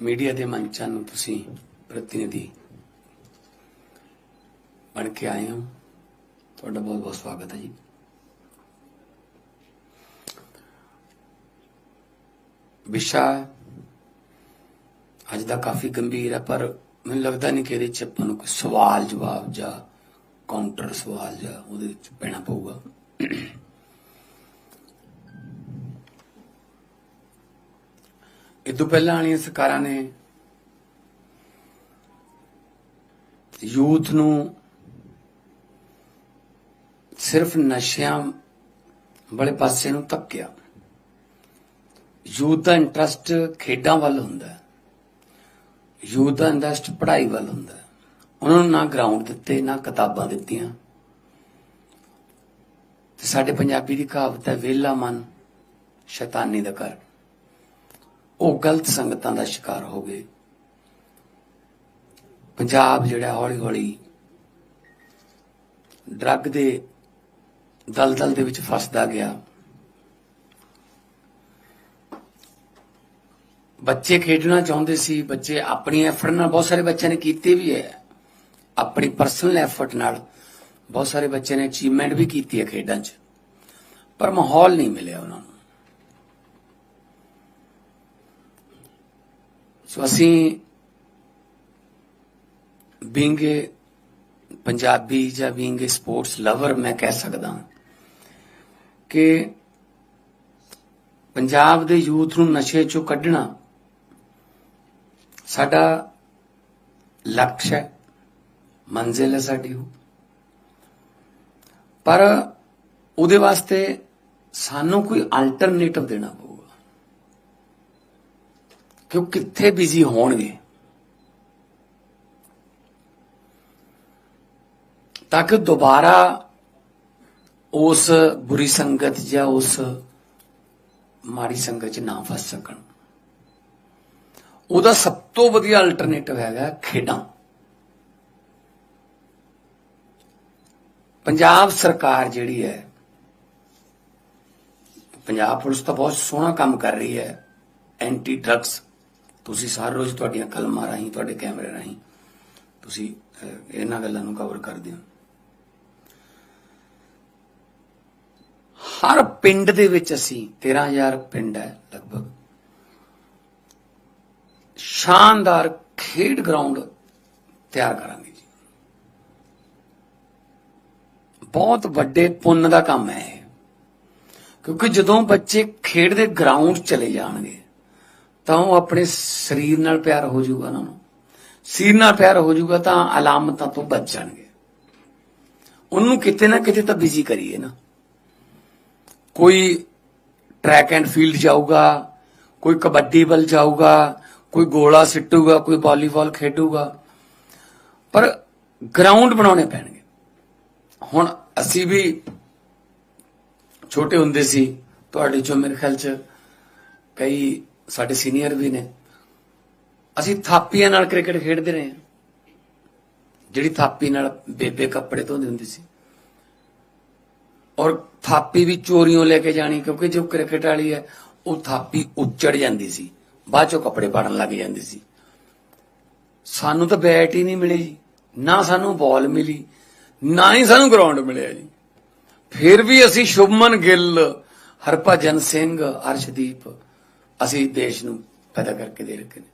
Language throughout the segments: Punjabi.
ਮੀਡੀਆ ਦੇ ਮੰਚਾਂ ਨੂੰ ਤੁਸੀਂ ਪ੍ਰਤੀਨਿਧੀ ਬਣ ਕੇ ਆਏ ਹੋ। ਤੁਹਾਡਾ ਬਹੁਤ ਬਹੁਤ ਸਵਾਗਤ ਹੈ ਜੀ। ਵਿਸ਼ਾ ਅੱਜ ਦਾ ਕਾਫੀ ਗੰਭੀਰ ਹੈ, ਪਰ ਮੈਨੂੰ ਲੱਗਦਾ ਨਹੀਂ ਕਿ ਇਹਦੇ ਚ ਆਪਾਂ ਨੂੰ ਕੋਈ ਸਵਾਲ ਜਵਾਬ ਜਾਂ ਕਾਊਂਟਰ ਸਵਾਲ ਜਾਂ ਉਹਦੇ ਵਿੱਚ ਪੈਣਾ ਪਊਗਾ। ਇਹ ਤੋਂ ਪਹਿਲਾਂ ਵਾਲੀਆਂ ਸਰਕਾਰਾਂ ਨੇ ਯੂਥ ਨੂੰ ਸਿਰਫ ਨਸ਼ਿਆਂ ਵਾਲੇ ਪਾਸੇ ਨੂੰ ਧੱਕਿਆ। ਯੂਥ ਦਾ ਇੰਟਰਸਟ ਖੇਡਾਂ ਵੱਲ ਹੁੰਦਾ ਹੈ। ਯੂਥ ਦਾ ਇੰਟਰਸਟ ਪੜ੍ਹਾਈ ਵੱਲ ਹੁੰਦਾ ਹੈ। ਉਹਨਾਂ ਨੂੰ ਨਾ ਗਰਾਊਂਡ ਦਿੱਤੇ, ਨਾ ਕਿਤਾਬਾਂ ਦਿੱਤੀਆਂ। ਤੇ ਸਾਡੇ ਪੰਜਾਬੀ ਦੀ ਕਹਾਵਤ ਹੈ ਵਿਹਲਾ ਮਨ ਸ਼ੈਤਾਨੀ ਦਾ ਘਰ। ਉਹ ਗਲਤ ਸੰਗਤਾਂ ਦਾ ਸ਼ਿਕਾਰ ਹੋ ਗਏ। ਪੰਜਾਬ ਜਿਹੜਾ ਹੌਲੀ ਹੌਲੀ ਡਰੱਗ ਦੇ ਦਲਦਲ ਦੇ ਵਿੱਚ ਫਸਦਾ ਗਿਆ। ਬੱਚੇ ਖੇਡਣਾ ਚਾਹੁੰਦੇ ਸੀ, ਬੱਚੇ ਆਪਣੀ ਐਫਰਟ ਨਾਲ ਬਹੁਤ ਸਾਰੇ ਬੱਚਿਆਂ ਨੇ ਕੀਤੇ ਵੀ ਹੈ। ਆਪਣੀ ਪਰਸਨਲ ਐਫਰਟ ਨਾਲ ਬਹੁਤ ਸਾਰੇ ਬੱਚਿਆਂ ਨੇ ਅਚੀਵਮੈਂਟ ਵੀ ਕੀਤੀ ਹੈ ਖੇਡਾਂ 'ਚ। ਪਰ ਮਾਹੌਲ ਨਹੀਂ ਮਿਲਿਆ ਉਹਨਾਂ ਨੂੰ। ਸੋ ਅਸੀਂ ਬੀਇੰਗ ਪੰਜਾਬੀ ਜਾਂ ਬੀਇੰਗ ਸਪੋਰਟਸ ਲਵਰ ਮੈਂ ਕਹਿ ਸਕਦਾ ਹਾਂ ਕਿ ਪੰਜਾਬ ਦੇ ਯੂਥ ਨੂੰ ਨਸ਼ੇ ਚੋਂ ਕੱਢਣਾ ਸਾਡਾ ਲਕਸ਼ ਹੈ, ਮੰਜ਼ਿਲ ਹੈ ਸਾਡੀ ਉਹ। ਪਰ ਉਹਦੇ ਵਾਸਤੇ ਸਾਨੂੰ ਕੋਈ ਅਲਟਰਨੇਟਿਵ ਦੇਣਾ ਪਊਗਾ ਕਿ ਉਹ ਕਿੱਥੇ ਬਿਜ਼ੀ ਹੋਣਗੇ? ਤਾਂ ਕਿ ਦੁਬਾਰਾ ਉਸ ਬੁਰੀ ਸੰਗਤ ਜਾਂ ਉਸ ਮਾੜੀ ਸੰਗਤ 'ਚ ਨਾ ਫਸ ਸਕਣ। ਉਹਦਾ ਸਭ ਤੋਂ ਵਧੀਆ ਅਲਟਰਨੇਟਿਵ ਹੈਗਾ ਖੇਡਾਂ। ਪੰਜਾਬ ਸਰਕਾਰ ਜਿਹੜੀ ਹੈ, ਪੰਜਾਬ ਪੁਲਿਸ ਤਾਂ ਬਹੁਤ ਸੋਹਣਾ ਕੰਮ ਕਰ ਰਹੀ ਹੈ ਐਂਟੀ ਡਰੱਗਸ ਤੁਸੀਂ ਸਾਰ ਰੋਜ਼ ਤੁਹਾਡੀਆਂ ਕਲਮਾਂ ਰਾਹੀਂ, ਤੁਹਾਡੇ ਕੈਮਰੇ ਰਾਹੀਂ ਤੁਸੀਂ ਇਹਨਾਂ ਗੱਲਾਂ ਨੂੰ ਕਵਰ ਕਰਦੇ ਹੋ। ਹਰ ਪਿੰਡ ਦੇ ਵਿੱਚ ਅਸੀਂ 13000 ਪਿੰਡ ਹੈ ਲਗਭਗ। ਸ਼ਾਨਦਾਰ ਖੇਡ ਗਰਾਊਂਡ ਤਿਆਰ ਕਰਾਂਗੇ ਜੀ। ਬਹੁਤ ਵੱਡੇ ਪੁੰਨ ਦਾ ਕੰਮ ਹੈ ਇਹ। ਕਿਉਂਕਿ ਜਦੋਂ ਬੱਚੇ ਖੇਡ ਦੇ ਗਰਾਊਂਡ ਚਲੇ ਜਾਣਗੇ ਤਾਂ ਉਹ ਆਪਣੇ ਸਰੀਰ ਨਾਲ ਪਿਆਰ ਹੋ ਜਾਊਗਾ ਉਹਨਾਂ ਨੂੰ। ਸਰੀਰ ਨਾਲ ਪਿਆਰ ਹੋ ਜਾਊਗਾ ਤਾਂ ਅਲਾਮਤਾਂ ਤੋਂ ਬਚ ਜਾਣਗੇ। ਉਹਨੂੰ ਕਿਤੇ ਨਾ ਕਿਤੇ ਤਾਂ ਬਿਜ਼ੀ ਕਰੀਏ ਨਾ। ਕੋਈ ਟਰੈਕ ਐਂਡ ਫੀਲਡ ਜਾਊਗਾ, ਕੋਈ ਕਬੱਡੀ ਵੱਲ ਜਾਊਗਾ, ਕੋਈ ਗੋਲਾ ਸਿੱਟੂਗਾ, ਕੋਈ ਵਾਲੀਬਾਲ ਖੇਡੂਗਾ। ਪਰ ਗਰਾਊਂਡ ਬਣਾਉਣੇ ਪੈਣਗੇ। ਹੁਣ ਅਸੀਂ ਵੀ ਛੋਟੇ ਹੁੰਦੇ ਸੀ, ਤੁਹਾਡੇ ਚੋਂ ਮੇਰੇ ਖਿਆਲ ਚ ਕਈ ਸਾਡੇ ਸੀਨੀਅਰ ਵੀ ਨੇ। ਅਸੀਂ ਥਾਪੀਆਂ ਨਾਲ ਕ੍ਰਿਕਟ ਖੇਡਦੇ ਰਹੇ ਹਾਂ। ਜਿਹੜੀ ਥਾਪੀ ਨਾਲ ਬੇਬੇ ਕੱਪੜੇ ਧੋਂਦੀ ਹੁੰਦੀ ਸੀ। ਔਰ ਥਾਪੀ ਵੀ ਚੋਰੀਆਂ ਲੈ ਕੇ ਜਾਣੀ, ਕਿਉਂਕਿ ਜੋ ਕ੍ਰਿਕਟ ਵਾਲੀ ਹੈ, ਉਹ ਥਾਪੀ ਉੱਚੜ ਜਾਂਦੀ ਸੀ। ਬਾਅਦ ਚੋਂ ਕੱਪੜੇ ਪਾੜਨ ਲੱਗ ਜਾਂਦੀ ਸੀ। ਸਾਨੂੰ ਤਾਂ ਬੈਟ ਹੀ ਨਹੀਂ ਮਿਲੀ ਜੀ। ਨਾ ਸਾਨੂੰ ਬਾਲ ਮਿਲੀ, ਨਾ ਹੀ ਸਾਨੂੰ ਗਰਾਊਂਡ ਮਿਲਿਆ ਜੀ। ਫਿਰ ਵੀ ਅਸੀਂ ਸ਼ੁਭਮਨ ਗਿੱਲ, ਹਰਭਜਨ ਸਿੰਘ, ਅਰਸ਼ਦੀਪ ਅਸੀਂ ਦੇਸ਼ ਨੂੰ ਪੈਦਾ ਕਰਕੇ ਦੇ ਰੱਖੇ ਨੇ।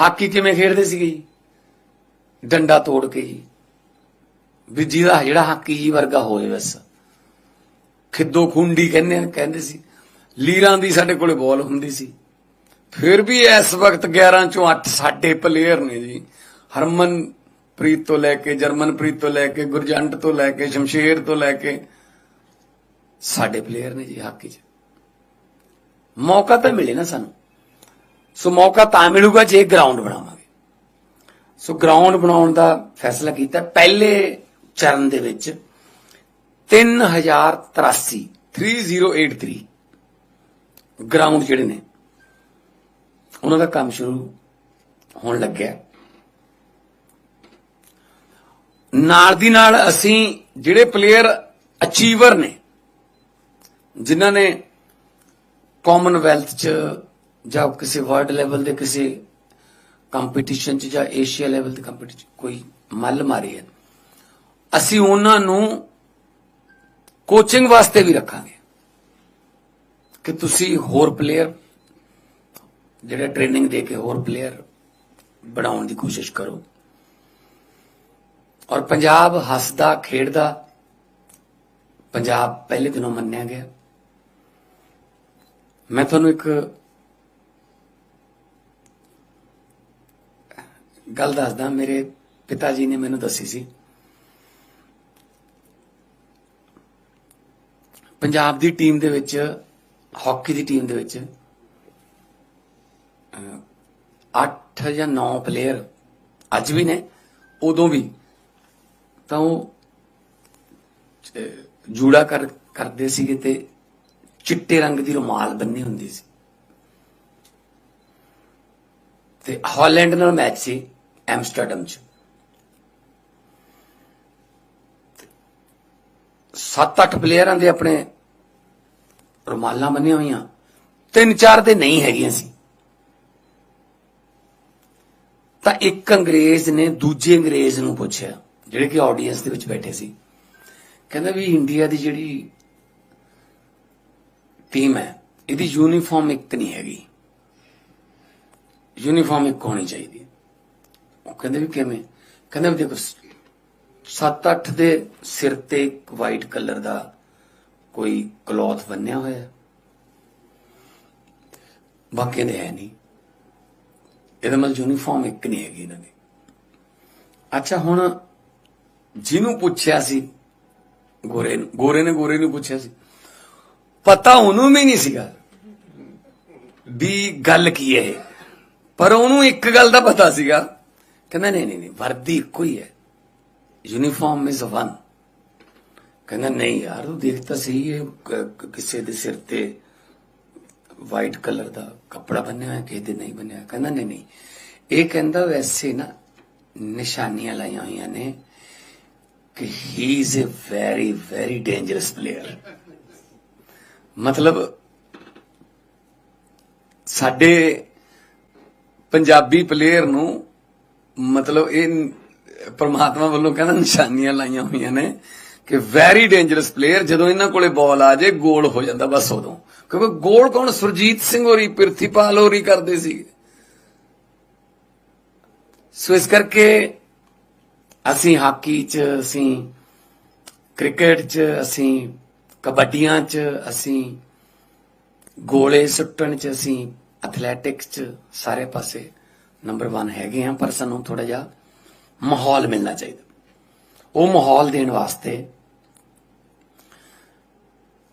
ਹਾਕੀ ਕਿਵੇਂ ਖੇਡਦੇ ਸੀਗੇ ਜੀ? ਡੰਡਾ ਤੋੜ ਕੇ ਜੀ। ਵੀ ਜਿਹਦਾ ਜਿਹੜਾ ਹਾਕੀ ਜੀ ਵਰਗਾ ਹੋਵੇ ਬਸ। ਖਿੱਦੋ ਖੁੰਡੀ ਕਹਿੰਦੇ ਕਹਿੰਦੇ ਸੀ। ਲੀਰਾਂ ਦੀ ਸਾਡੇ ਕੋਲੇ ਬਾਲ ਹੁੰਦੀ ਸੀ। ਫਿਰ ਵੀ ਇਸ ਵਕਤ 11 ਚੋਂ 8 ਸਾਡੇ ਪਲੇਅਰ ਨੇ ਜੀ। ਹਰਮਨ ਪ੍ਰੀਤ ਤੋਂ ਲੈ ਕੇ, ਜਰਮਨਪ੍ਰੀਤ ਤੋਂ ਲੈ ਕੇ, ਗੁਰਜੰਟ ਤੋਂ ਲੈ ਕੇ, ਸ਼ਮਸ਼ੇਰ ਤੋਂ ਲੈ ਕੇ ਸਾਡੇ ਪਲੇਅਰ ਨੇ ਜੀ ਹਾਕੀ 'ਚ। ਮੌਕਾ ਤਾਂ ਮਿਲੇ ਨਾ ਸਾਨੂੰ। ਸੋ ਮੌਕਾ ਤਾਂ ਮਿਲੂਗਾ ਜੇ ਗਰਾਊਂਡ ਬਣਾਵਾਂਗੇ। ਸੋ ਗਰਾਊਂਡ ਬਣਾਉਣ ਦਾ ਫੈਸਲਾ ਕੀਤਾ। ਪਹਿਲੇ ਚਰਨ ਦੇ ਵਿੱਚ 3083 3083 ਗਰਾਊਂਡ ਜਿਹੜੇ ਨੇ, ਉਹਨਾਂ ਦਾ ਕੰਮ ਸ਼ੁਰੂ ਹੋਣ ਲੱਗਿਆ। ਨਾਲ ਦੀ ਨਾਲ ਅਸੀਂ ਜਿਹੜੇ ਪਲੇਅਰ ਅਚੀਵਰ ਨੇ, ਜਿਨ੍ਹਾਂ ਨੇ ਕਾਮਨਵੈਲਥ ਚ ਜਾਂ ਕਿਸੇ ਵਰਲਡ ਲੈਵਲ ਦੇ ਕਿਸੇ ਕੰਪੀਟੀਸ਼ਨ 'ਚ ਜਾਂ ਏਸ਼ੀਆ ਲੈਵਲ ਤੇ ਕੰਪੀਟੀਸ਼ਨ ਕੋਈ ਮੱਲ ਮਾਰੀ ਹੈ ਅਸੀਂ ਉਹਨਾਂ ਨੂੰ ਕੋਚਿੰਗ ਵਾਸਤੇ ਵੀ ਰੱਖਾਂਗੇ। ਕਿ ਤੁਸੀਂ ਹੋਰ ਪਲੇਅਰ ਜਿਹੜੇ ਟ੍ਰੇਨਿੰਗ ਦੇ ਕੇ ਹੋਰ ਪਲੇਅਰ ਬਣਾਉਣ ਦੀ ਕੋਸ਼ਿਸ਼ ਕਰੋ। ਔਰ ਪੰਜਾਬ ਹੱਸਦਾ, ਖੇਡਦਾ, ਪੰਜਾਬ ਪਹਿਲੇ ਦਿਨੋਂ ਮੰਨਿਆ ਗਿਆ। ਮੈਂ ਤੁਹਾਨੂੰ ਇੱਕ ਗੱਲ ਦੱਸਦਾ, ਮੇਰੇ ਪਿਤਾ ਜੀ ਨੇ ਮੈਨੂੰ ਦੱਸੀ ਸੀ। ਪੰਜਾਬ ਦੀ ਟੀਮ ਦੇ ਵਿੱਚ, ਹਾਕੀ ਦੀ ਟੀਮ ਦੇ ਵਿੱਚ 8 ਜਾਂ 9 ਪਲੇਅਰ ਅੱਜ ਵੀ ਨੇ, ਉਦੋਂ ਵੀ। ਤਾਂ ਉਹ ਜੂੜਾ ਕਰ, ਕਰਦੇ ਸੀਗੇ ਤੇ ਚਿੱਟੇ ਰੰਗ ਦੀ ਰੁਮਾਲ ਬੰਨੀ ਹੁੰਦੀ ਸੀ। ਤੇ ਹਾਲੈਂਡ ਨਾਲ ਮੈਚ ਸੀ ਐਮਸਟਰਡਮ ਚ। 7-8 ਪਲੇਅਰਾਂ ਦੇ ਆਪਣੇ ਰੁਮਾਲਾਂ ਬੰਨੀਆਂ ਹੋਈਆਂ। ਤਿੰਨ ਚਾਰ ਦੇ ਨਹੀਂ ਹੈਗੀਆਂ ਸੀ। ਤਾਂ ਇੱਕ ਅੰਗਰੇਜ਼ ਨੇ ਦੂਜੇ ਅੰਗਰੇਜ਼ ਨੂੰ ਪੁੱਛਿਆ, ਜਿਹੜੇ ਕਿ ਆਡੀਅנס ਦੇ ਵਿੱਚ ਬੈਠੇ ਸੀ। ਕਹਿੰਦਾ ਵੀ ਇੰਡੀਆ ਦੀ ਜਿਹੜੀ ਟੀਮ ਹੈ। ਇਹਦੀ ਯੂਨੀਫਾਰਮ ਇੱਕ ਨਹੀਂ ਹੈਗੀ। ਯੂਨੀਫਾਰਮ ਇੱਕ ਹੋਣੀ ਚਾਹੀਦੀ ਉਹ ਕਹਿੰਦੇ ਵੀ ਕਿਵੇਂ? ਕਹਿੰਦੇ ਵੀ ਦੇਖੋ 7-8 ਦੇ ਸਿਰ ਤੇ ਇੱਕ ਵਾਈਟ ਕਲਰ ਦਾ ਕੋਈ ਕਲੋਥ ਬੰਨਿਆ ਹੋਇਆ ਬਾਕੀ ਦੇ ਹੈ ਨਹੀਂ। ਇਹਦਾ ਮਤਲਬ ਯੂਨੀਫਾਰਮ ਇੱਕ ਨਹੀਂ ਹੈਗੀ ਇਹਨਾਂ ਦੀ। ਅੱਛਾ, ਹੁਣ ਜਿਹਨੂੰ ਪੁੱਛਿਆ ਸੀ, ਗੋਰੇ ਨੂੰ, ਗੋਰੇ ਨੇ, ਗੋਰੇ ਨੂੰ ਪੁੱਛਿਆ ਸੀ। ਪਤਾ ਉਹਨੂੰ ਵੀ ਨਹੀਂ ਸੀਗਾ ਵੀ ਗੱਲ ਕੀ ਹੈ ਇਹ। ਪਰ ਉਹਨੂੰ ਇੱਕ ਗੱਲ ਦਾ ਪਤਾ ਸੀਗਾ ਕਹਿੰਦਾ ਨਹੀਂ ਨਹੀਂ ਨਹੀਂ, ਵਰਦੀ ਇੱਕੋ ਹੀ ਹੈ। ਯੂਨੀਫਾਰਮ ਇਜ਼ ਵਨ ਕਹਿੰਦਾ, ਨਹੀਂ ਯਾਰ ਉਹ ਦੇਖਤਾ ਸਹੀ ਇਹ ਕਿਸੇ ਦੇ ਸਿਰ ਤੇ ਵਾਈਟ ਕਲਰ ਦਾ ਕੱਪੜਾ ਬੰਨਿਆ ਹੋਇਆ, ਕਿਸੇ ਦੇ ਨਹੀਂ ਬੰਨਿਆ ਕਹਿੰਦਾ, ਨਹੀਂ ਨਹੀਂ, ਇਹ ਕਹਿੰਦਾ ਵੈਸੇ ਨਾ ਨਿਸ਼ਾਨੀਆਂ ਲਾਈਆਂ ਹੋਈਆਂ ਨੇ ਕਿ he is a very very dangerous player ਮਤਲਬ ਸਾਡੇ ਪੰਜਾਬੀ ਪਲੇਅਰ ਨੂੰ ਮਤਲਬ ਇਹ ਪਰਮਾਤਮਾ ਵੱਲੋਂ ਕਹਿੰਦਾ ਨਿਸ਼ਾਨੀਆਂ ਲਾਈਆਂ ਹੋਈਆਂ ਨੇ ਕਿ ਵੈਰੀ ਡੇਂਜਰਸ ਪਲੇਅਰ ਜਦੋਂ ਇਹਨਾਂ ਕੋਲੇ ਬਾਲ ਆ ਜੇ ਗੋਲ ਹੋ ਜਾਂਦਾ ਬਸ ਉਦੋਂ। ਕਿਉਂਕਿ ਗੋਲ ਕੌਣ? ਸੁਰਜੀਤ ਸਿੰਘ ਹੋਰੀ ਪ੍ਰਿਥੀਪਾਲ ਹੋਰੀ ਕਰਦੇ ਸੀ। ਸੋ ਇਸ ਕਰਕੇ ਅਸੀਂ ਹਾਕੀ 'ਚ, ਅਸੀਂ ਕ੍ਰਿਕਟ 'ਚ, ਅਸੀਂ ਕਬੱਡੀਆਂ 'ਚ ਅਸੀਂ ਗੋਲੇ ਸੁੱਟਣ 'ਚ ਅਸੀਂ ਐਥਲੈਟਿਕਸ 'ਚ ਸਾਰੇ ਪਾਸੇ ਨੰਬਰ 1 ਹੈਗੇ ਆ ਪਰ ਸਾਨੂੰ ਥੋੜਾ ਜਿਹਾ ਮਾਹੌਲ ਮਿਲਣਾ ਚਾਹੀਦਾ। ਉਹ ਮਾਹੌਲ ਦੇਣ ਵਾਸਤੇ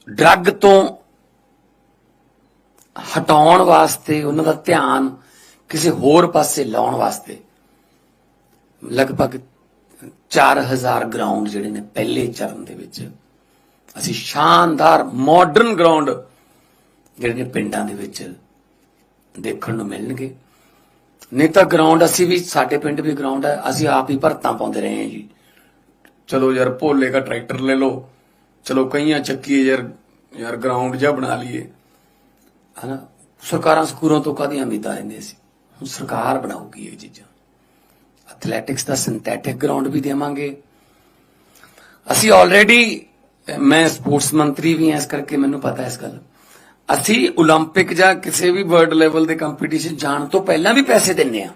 ਡਰੱਗ ਤੋਂ ਹਟਾਉਣ ਵਾਸਤੇ, ਉਹਨਾਂ ਦਾ ਧਿਆਨ ਕਿਸੇ ਹੋਰ ਪਾਸੇ ਲਾਉਣ ਵਾਸਤੇ ਲਗਭਗ 4000 ਗਰਾਊਂਡ ਜਿਹੜੇ ਨੇ ਪਹਿਲੇ ਚਰਨ ਦੇ ਵਿੱਚ ਅਸੀਂ ਸ਼ਾਨਦਾਰ ਮਾਡਰਨ ਗਰਾਊਂਡ ਜਿਹੜੇ ਨੇ ਪਿੰਡਾਂ ਦੇ ਵਿੱਚ ਦੇਖਣ ਨੂੰ ਮਿਲਣਗੇ। ਨਹੀਂ ਤਾਂ ਗਰਾਊਂਡ ਅਸੀਂ ਵੀ, ਸਾਡੇ ਪਿੰਡ ਵੀ ਗਰਾਊਂਡ ਹੈ, ਅਸੀਂ ਆਪ ਹੀ ਭਰਤਾਂ ਪਾਉਂਦੇ ਰਹੇ ਹਾਂ ਜੀ। ਚਲੋ ਯਾਰ ਭੋਲੇ ਦਾ ਟਰੈਕਟਰ ਲੈ ਲਓ, ਚਲੋ ਕਈਆਂ ਚੱਕੀਏ ਯਾਰ ਯਾਰ ਗਰਾਊਂਡ ਜਿਹਾ ਬਣਾ ਲਈਏ। ਹਨਾ, ਸਰਕਾਰਾਂ ਸਕੂਲਾਂ ਤੋਂ ਕਾਹਦੀਆਂ ਉਮੀਦਾਂ ਰਹਿੰਦੀਆਂ ਸੀ ਹੁਣ ਸਰਕਾਰ ਬਣਾਊਗੀ ਇਹ ਚੀਜ਼ਾਂ। ਐਥਲੈਟਿਕਸ ਦਾ ਸਿੰਥੈਟਿਕ ਗਰਾਊਂਡ ਵੀ ਦੇਵਾਂਗੇ। ਅਸੀਂ ਆਲਰੇਡੀ ਮੈਂ ਸਪੋਰਟਸ ਮੰਤਰੀ ਵੀ ਹਾਂ ਇਸ ਕਰਕੇ ਮੈਨੂੰ ਪਤਾ ਇਸ ਗੱਲ ਅਸੀਂ 올림픽 ਜਾਂ ਕਿਸੇ ਵੀ ਵਰਲਡ ਲੈਵਲ ਦੇ ਕੰਪੀਟੀਸ਼ਨ ਜਾਣ ਤੋਂ ਪਹਿਲਾਂ ਵੀ ਪੈਸੇ ਦਿੰਨੇ ਆ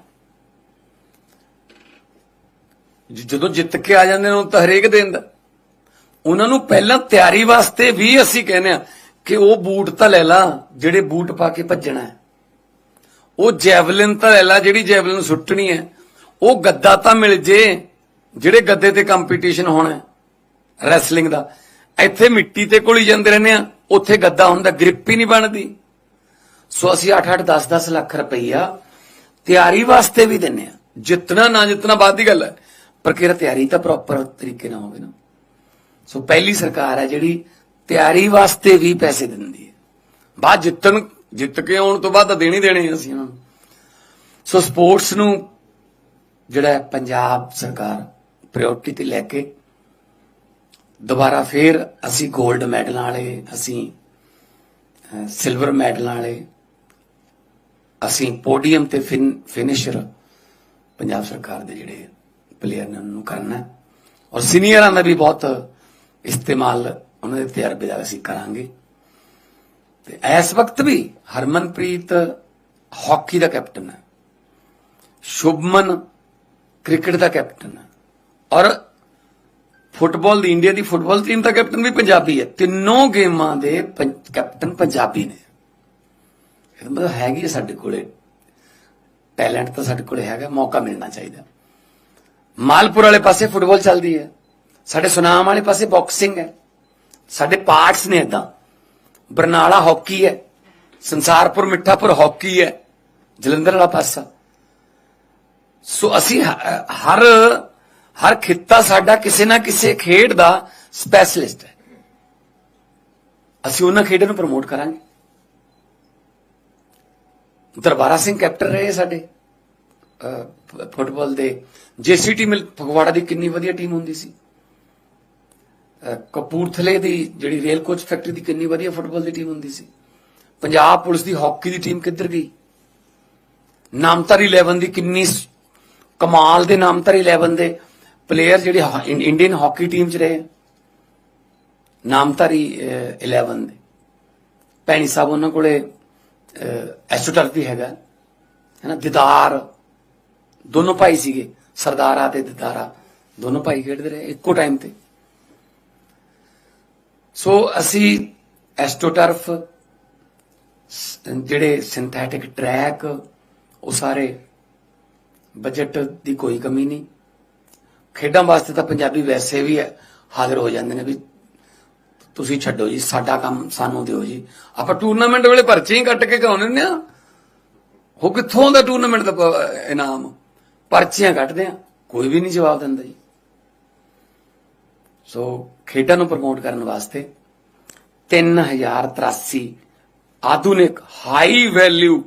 ਜ- ਜਦੋਂ ਜਿੱਤ ਕੇ ਆ ਜਾਂਦੇ ਨੇ ਉਹ ਤਾਂ ਹਰੇਕ ਦਿੰਦਾ ਉਹਨਾਂ ਨੂੰ ਪਹਿਲਾਂ ਤਿਆਰੀ ਵਾਸਤੇ ਵੀ ਅਸੀਂ ਕਹਿੰਦੇ ਆ ਕਿ ਉਹ ਬੂਟ ਤਾਂ ਲੈ ਲਾ ਜਿਹੜੇ ਬੂਟ ਪਾ ਕੇ ਭੱਜਣਾ ਹੈ ਉਹ ਜੈਵਲਿਨ ਤਾਂ ਲੈ ਲਾ ਜਿਹੜੀ ਜੈਵਲਿਨ ਸੁੱਟਣੀ ਹੈ ਉਹ ਗੱਦਾ ਤਾਂ ਮਿਲ ਜੇ ਜਿਹੜੇ ਗੱਦੇ ਤੇ ਕੰਪੀਟੀਸ਼ਨ ਹੋਣਾ ਹੈ ਰੈਸਲਿੰਗ ਦਾ ਇੱਥੇ ਮਿੱਟੀ ਤੇ ਕੋਲੀ ਜਾਂਦੇ ਰਹਿੰਦੇ ਆ। ਉੱਥੇ ਗੱਦਾ ਹੁੰਦਾ, ਗ੍ਰਿਪ ਹੀ ਨਹੀਂ ਬਣਦੀ। ਸੋ ਅਸੀਂ 8-8 10-10 ਲੱਖ ਰੁਪਈਆ ਤਿਆਰੀ ਵਾਸਤੇ ਵੀ ਦਿੰਨੇ ਆ। ਜਿੰਨਾ ਨਾ ਜਿੰਨਾ ਬਾਅਦ ਦੀ ਗੱਲ ਹੈ, ਪਰ ਕਿਹੜਾ ਤਿਆਰੀ ਤਾਂ ਪ੍ਰੋਪਰ ਤਰੀਕੇ ਨਾਲ ਹੋਵੇ ਨਾ। ਸੋ ਪਹਿਲੀ ਸਰਕਾਰ ਹੈ ਜਿਹੜੀ ਤਿਆਰੀ ਵਾਸਤੇ ਵੀ ਪੈਸੇ ਦਿੰਦੀ ਹੈ। ਬਾਅਦ ਜਿੱਤਣ, ਜਿੱਤ ਕੇ ਆਉਣ ਤੋਂ ਬਾਅਦ ਤਾਂ ਦੇਣੀ ਦੇਣੇ ਅਸੀਂ ਉਹਨਾਂ ਨੂੰ। ਸੋ ਸਪੋਰਟਸ ਨੂੰ ਜਿਹੜਾ ਪੰਜਾਬ ਸਰਕਾਰ ਪ੍ਰਾਇੋਰਟੀ ਤੇ ਲੈ ਕੇ ਦੁਬਾਰਾ ਫੇਰ ਅਸੀਂ 골ਡ ਮੈਡਲਾਂ ਵਾਲੇ, ਅਸੀਂ ਸਿਲਵਰ ਮੈਡਲਾਂ ਵਾਲੇ, ਅਸੀਂ ਪੋਡੀਅਮ ਤੇ ਫਿਨਿਸ਼ਰ ਪੰਜਾਬ ਸਰਕਾਰ ਦੇ ਜਿਹੜੇ ਪਲੇਅਰ ਨੇ ਉਹਨਾਂ ਨੂੰ ਕਰਨਾ ਔਰ ਸੀਨੀਅਰਾਂ ਦਾ ਵੀ ਬਹੁਤ ਇਸਤੇਮਾਲ ਉਹਨਾਂ ਦੇ ਤਜਰਬੇ ਦਾ ਅਸੀਂ ਕਰਾਂਗੇ। ਤੇ ਇਸ ਵਕਤ ਵੀ ਹਰਮਨਪ੍ਰੀਤ ਹਾਕੀ ਦਾ ਕੈਪਟਨ ਹੈ। ਸ਼ੁਭਮਨ ਕ੍ਰਿਕਟ ਦਾ ਕੈਪਟਨ ਹੈ। ਔਰ ਫੁੱਟਬਾਲ ਦੀ ਇੰਡੀਆ ਦੀ ਫੁੱਟਬਾਲ ਟੀਮ ਦਾ ਕੈਪਟਨ ਵੀ ਪੰਜਾਬੀ ਹੈ। ਤਿੰਨੋਂ ਗੇਮਾਂ ਦੇ ਪੰ- ਕੈਪਟਨ ਪੰਜਾਬੀ ਨੇ। ਇਹ ਮਤਲਬ ਹੈਗੀ ਸਾਡੇ ਕੋਲੇ। ਟੈਲੈਂਟ ਤਾਂ ਸਾਡੇ ਕੋਲੇ ਹੈਗਾ, ਮੌਕਾ ਮਿਲਣਾ ਚਾਹੀਦਾ। ਮਾਲਪੁਰ ਵਾਲੇ ਪਾਸੇ ਫੁੱਟਬਾਲ ਚੱਲਦੀ ਹੈ। ਸਾਡੇ ਸੁਨਾਮ ਵਾਲੇ ਪਾਸੇ ਬਾਕਸਿੰਗ ਹੈ। ਸਾਡੇ ਪਾਰਟਸ ਨੇ ਇਦਾਂ ਬਰਨਾਲਾ ਹਾਕੀ ਹੈ। ਸੰਸਾਰਪੁਰ, ਮਿੱਠਾਪੁਰ ਹਾਕੀ ਹੈ। ਜਲੰਧਰ ਵਾਲਾ ਪਾਸਾ। ਸੋ ਅਸੀਂ ਹਰ ਹਰ ਖਿੱਤਾ ਸਾਡਾ ਕਿਸੇ ਨਾ ਕਿਸੇ ਖੇਡ ਦਾ ਸਪੈਸ਼ਲਿਸਟ ਹੈ। ਅਸੀਂ ਉਹਨਾਂ ਖੇਡਾਂ ਨੂੰ ਪ੍ਰਮੋਟ ਕਰਾਂਗੇ। ਦਰਬਾਰਾ ਸਿੰਘ ਕੈਪਟਨ ਰਹੇ ਸਾਡੇ। ਫੁੱਟਬਾਲ ਦੇ ਜੇਸੀਟੀ ਮਿਲ, ਫਗਵਾੜਾ ਦੀ ਕਿੰਨੀ ਵਧੀਆ ਟੀਮ ਹੁੰਦੀ ਸੀ। ਕਪੂਰਥਲੇ ਦੀ ਜਿਹੜੀ ਰੇਲ ਕੋਚ ਫੈਕਟਰੀ ਦੀ ਕਿੰਨੀ ਵਧੀਆ ਫੁੱਟਬਾਲ ਦੀ ਟੀਮ ਹੁੰਦੀ ਸੀ। ਪੰਜਾਬ ਪੁਲਿਸ ਦੀ ਹਾਕੀ ਦੀ ਟੀਮ ਕਿੱਧਰ ਗਈ? ਨਾਮਤਾਰੀ 11 ਦੀ ਕਿੰਨੀ ਕਮਾਲ ਦੇ ਨਾਮਤਾਰੀ 11 ਦੇ ਪਲੇਅਰ ਜਿਹੜੇ ਹਾ- ਇੰਡੀਅਨ ਹਾਕੀ ਟੀਮ ਚ ਰਹੇ ਨਾਮਤਾਰੀ ਅਹ, 11 ਦੇ। ਭੈਣੀ ਸਾਹਿਬ ਉਹਨਾਂ ਕੋਲੇ ਐਸਟੋਟਰਫ ਵੀ ਹੈਗਾ। ਹੈ ਨਾ ਦਿਦਾਰ। ਦੋਨੋਂ ਭਾਈ ਸੀਗੇ ਸਰਦਾਰਾ ਤੇ ਦਿਦਾਰਾ। ਦੋਨੋਂ ਭਾਈ ਖੇਡਦੇ ਰਹੇ ਇੱਕੋ ਟਾਈਮ ਤੇ। ਸੋ ਅਸੀਂ ਐਸਟੋਟਰਫ ਜਿਹੜੇ ਸਿੰਥੈਟਿਕ ਟਰੈਕ ਉਹ ਸਾਰੇ ਬਜਟ ਦੀ ਕੋਈ ਕਮੀ ਨਹੀਂ। ਖੇਡਾਂ ਵਾਸਤੇ ਤਾਂ ਪੰਜਾਬੀ ਵੈਸੇ ਵੀ ਹੈ, ਹਾਜ਼ਰ ਹੋ ਜਾਂਦੇ ਨੇ ਵੀ ਤੁਸੀਂ ਛੱਡੋ ਜੀ ਸਾਡਾ ਕੰਮ ਸਾਨੂੰ ਦਿਓ ਜੀ। ਆਪਾਂ ਟੂਰਨਾਮੈਂਟ ਵੇਲੇ ਪਰਚੇ ਹੀ ਕੱਟ ਕੇ ਕਰਾਉਂਦੇ ਨੇ ਆ ਉਹ ਕਿੱਥੋਂ ਦਾ ਟੂਰਨਾਮੈਂਟ ਦਾ ਇਨਾਮ? ਪਰਚੀਆਂ ਕੱਟਦੇ ਆ ਕੋਈ ਵੀ ਨਹੀਂ ਜਵਾਬ ਦਿੰਦਾ ਜੀ। ਸੋ ਖੇਡਾਂ ਨੂੰ ਪ੍ਰਮੋਟ ਕਰਨ ਵਾਸਤੇ 3083 ਆਧੁਨਿਕ ਹਾਈ ਵੈਲਿਊ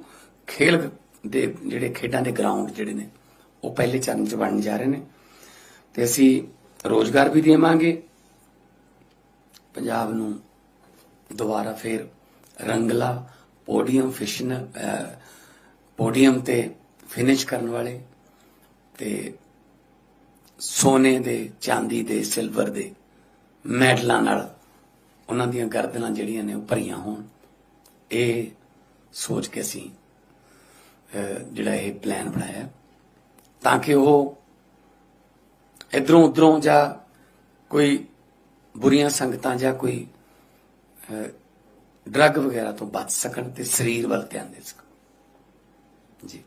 ਖੇਲ ਦੇ ਜਿਹੜੇ ਖੇਡਾਂ ਦੇ ਗਰਾਊਂਡ ਜਿਹੜੇ ਨੇ ਉਹ ਪਹਿਲੇ ਚਰਨ ਚ ਬਣਨ ਜਾ ਰਹੇ ਨੇ। ਤੇ ਅਸੀਂ ਰੋਜ਼ਗਾਰ ਵੀ ਦੇਵਾਂਗੇ। ਪੰਜਾਬ ਨੂੰ ਦੁਬਾਰਾ ਫੇਰ ਰੰਗਲਾ ਪੋਡੀਅਮ ਫਿਸ਼ਨ ਪੋਡੀਅਮ ਤੇ ਫਿਨਿਸ਼ ਕਰਨ ਵਾਲੇ ਤੇ ਸੋਨੇ ਦੇ, ਚਾਂਦੀ ਦੇ, ਸਿਲਵਰ ਦੇ ਮੈਡਲਾਂ ਨਾਲ ਉਹਨਾਂ ਦੀਆਂ ਗਰਦਨਾਂ ਜਿਹੜੀਆਂ ਨੇ ਉਹ ਭਰੀਆਂ ਹੋਣ। ਇਹ ਸੋਚ ਕੇ ਅਸੀਂ ਜਿਹੜਾ ਇਹ ਪਲਾਨ ਬਣਾਇਆ। ਤਾਂ ਕਿ ਉਹ ਇਧਰੋਂ ਉਧਰੋਂ ਜਾਂ ਕੋਈ ਬੁਰੀਆਂ ਸੰਗਤਾਂ ਜਾਂ ਕੋਈ ਡਰੱਗ ਵਗੈਰਾ ਤੋਂ ਬਚ ਸਕਣ ਤੇ ਸਰੀਰ ਵੱਲ ਧਿਆਨ ਦੇ ਸਕਣ। ਜੀ।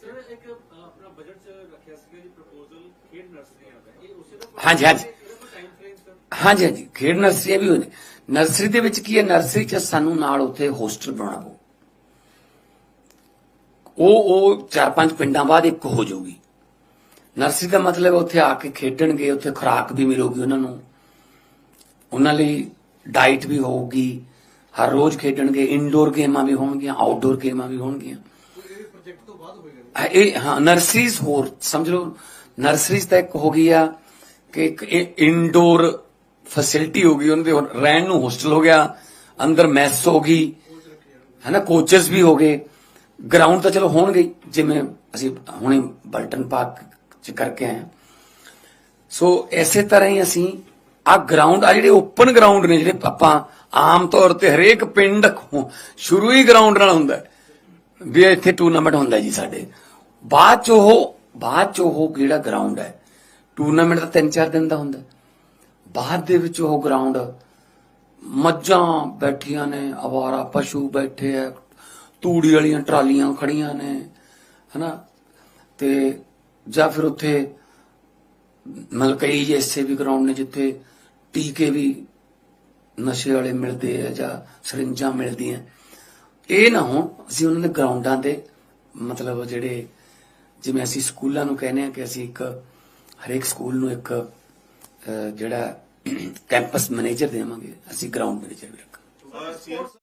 ਸਰ ਇੱਕ ਅ, ਆਪਣਾ ਬਜਟ ਚ ਰੱਖਿਆ ਸੀਗਾ ਜੀ ਪ੍ਰਪੋਜ਼ਲ ਖੇਡ ਨਰਸਰੀਆਂ ਦਾ ਇਹ ਉਸੇ ਦਾ ਹਾਂਜੀ, ਹਾਂਜੀ। ਹਾਂਜੀ ਹਾਂਜੀ। ਖੇਡ ਨਰਸਰੀਆਂ ਵੀ ਹੋਣੇ। ਨਰਸਰੀ ਦੇ ਵਿੱਚ ਕੀ ਹੈ? ਨਰਸਰੀ 'ਚ ਸਾਨੂੰ ਨਾਲ ਉੱਥੇ ਹੋਸਟਲ ਬਣਾਉਣਾ ਪਊ ਉਹ ਉਹ ਚਾਰ ਪੰਜ ਪਿੰਡਾਂ ਬਾਅਦ ਇੱਕ ਹੋ ਜਾਊਗੀ। ਨਰਸਰੀ ਦਾ ਮਤਲਬ ਉੱਥੇ ਆ ਕੇ ਖੇਡਣਗੇ ਉੱਥੇ ਖੁਰਾਕ ਵੀ ਮਿਲੂਗੀ ਉਹਨਾਂ ਨੂੰ। ਉਹਨਾਂ ਲਈ ਡਾਈਟ ਵੀ ਹੋਊਗੀ ਹਰ ਰੋਜ਼ ਖੇਡਣਗੇ ਇਨਡੋਰ ਗੇਮਾਂ ਵੀ ਹੋਣਗੀਆਂ ਆਊਟਡੋਰ ਗੇਮਾਂ ਵੀ ਹੋਣਗੀਆਂ। ਇਹ ਹਾਂ, ਨਰਸਰੀਜ਼ ਹੋਰ ਸਮਝ ਲਓ ਨਰਸਰੀਜ਼ ਤਾਂ ਇੱਕ ਹੋ ਗਈ ਆ ਕਿ ਇੱਕ ਇਨਡੋਰ ਫੈਸਿਲਿਟੀ ਹੋ ਗਈ ਉਹਨਾਂ ਦੇ ਰਹਿਣ ਨੂੰ ਹੋਸਟਲ ਹੋ ਗਿਆ ਅੰਦਰ ਮੈਸ ਹੋ ਗਈ ਹੈਨਾ ਕੋਚਸ ਵੀ ਹੋ ਗਏ। ਗਰਾਊਂਡ ਤਾਂ ਚਲੋ ਹੋਣਗੇ ਜਿਵੇਂ ਅਸੀਂ ਹੁਣੇ ਬਲਟਨ ਪਾਰਕ ਚ ਕਰਕੇ ਆਏ ਸੋ ਇਸੇ ਤਰ੍ਹਾਂ ਹੀ ਅਸੀਂ ਆ ਗਰਾਊਂਡ ਆ ਜਿਹੜੇ ਓਪਨ ਗਰਾਊਂਡ ਨੇ ਜਿਹੜੇ ਆਪਾਂ ਆਮ ਤੌਰ ਤੇ ਹਰੇਕ ਪਿੰਡ ਸ਼ੁਰੂ ਹੀ ਗਰਾਊਂਡ ਨਾਲ ਹੁੰਦਾ ਵੀ ਇੱਥੇ ਟੂਰਨਾਮੈਂਟ ਹੁੰਦਾ ਜੀ ਸਾਡੇ। ਬਾਅਦ ਚ ਉਹ, ਬਾਅਦ ਚ ਉਹ ਜਿਹੜਾ ਗਰਾਊਂਡ ਹੈ? ਟੂਰਨਾਮੈਂਟ ਤਾਂ 3-4 ਦਿਨ ਦਾ ਹੁੰਦਾ ਬਾਅਦ ਦੇ ਵਿੱਚ ਉਹ ਗਰਾਊਂਡ ਮੱਝਾਂ ਬੈਠੀਆਂ ਨੇ, ਆਵਾਰਾ ਪਸ਼ੂ ਬੈਠੇ ਆ ਤੂੜੀ ਵਾਲੀਆਂ ਟਰਾਲੀਆਂ ਖੜੀਆਂ ਨੇ, ਹਨਾ? ਤੇ ਜਾਂ ਫਿਰ ਉੱਥੇ ਮਤਲਬ ਕਈ ਐਸੇ ਵੀ ਗਰਾਊਂਡ ਨੇ, ਜਿੱਥੇ ਟੀਕੇ ਵੀ ਨਸ਼ੇ ਵਾਲੇ ਮਿਲਦੇ ਆ ਜਾਂ ਸਰਿੰਜਾਂ ਮਿਲਦੀਆਂ। ਇਹ ਨਾ ਹੋਣ, ਅਸੀਂ ਉਹਨਾਂ ਦੇ ਗਰਾਊਂਡਾਂ ਦੇ ਮਤਲਬ ਜਿਹੜੇ ਜਿਵੇਂ ਅਸੀਂ ਸਕੂਲਾਂ ਨੂੰ ਕਹਿੰਦੇ ਆ ਕਿ ਅਸੀਂ ਇੱਕ ਹਰੇਕ ਸਕੂਲ ਨੂੰ ਇੱਕ ਜਿਹੜਾ ਕੈਂਪਸ ਮੈਨੇਜਰ ਦੇਵਾਂਗੇ, ਅਸੀਂ ਗਰਾਊਂਡ ਮੈਨੇਜਰ ਵੀ ਰੱਖਾਂਗੇ।